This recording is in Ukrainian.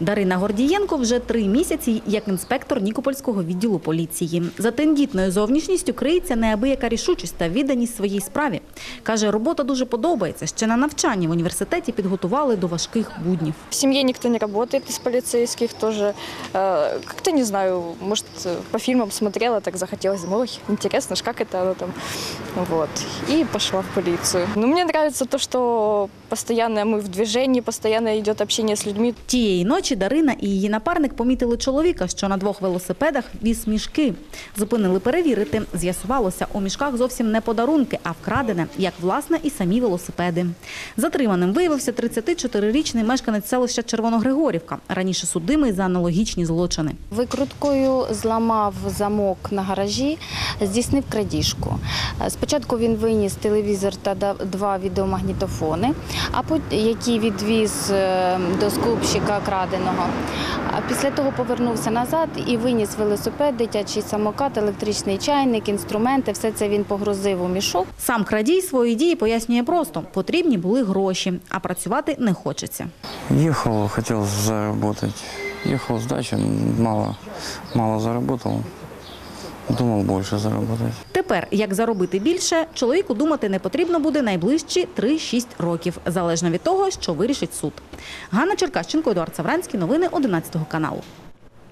Дарина Гордієнко вже три місяці як інспектор Нікопольського відділу поліції. За тендітною зовнішністю криється неабияка рішучість та відданість своїй справі. Каже, робота дуже подобається. Ще на навчанні в університеті підготували до важких буднів. В семье никто не работает из полицейских тоже. Э, Как-то не знаю, может, э, по фильмам смотрела, так захотелось, ой, интересно ж, как это оно там. Вот. И пошла в полицию. Но мне нравится то, что постоянно мы в движении, постоянно идет общение с людьми. Тієї ночі Дарина і її напарник помітили чоловіка, що на двох велосипедах віз мішки. Зупинили перевірити. З'ясувалося, у мішках зовсім не подарунки, а вкрадене, як власне і самі велосипеди. Затриманим виявився 34-річний мешканець селища Червоногригорівка, раніше судимий за аналогічні злочини. Викруткою зламав замок на гаражі, здійснив крадіжку. Спочатку він виніс телевізор та два відеомагнітофони, а які відвіз е, до скупщика краденого. А після того повернувся назад і виніс велосипед, дитячий самокат, електричний чайник, інструменти. Все це він погрузив у мішок. Сам крадій свої дії пояснює просто: потрібні були гроші, а працювати не хочеться. Їхав, хотів заробити. Їхав здачі, мало, мало заработал. Думал больше заробити. Тепер, як заробити більше, чоловіку думати не потрібно буде найближчі 3-6 років, залежно від того, що вирішить суд. Ганна Черкащенко, Едуард Савранський. Новини 11 каналу.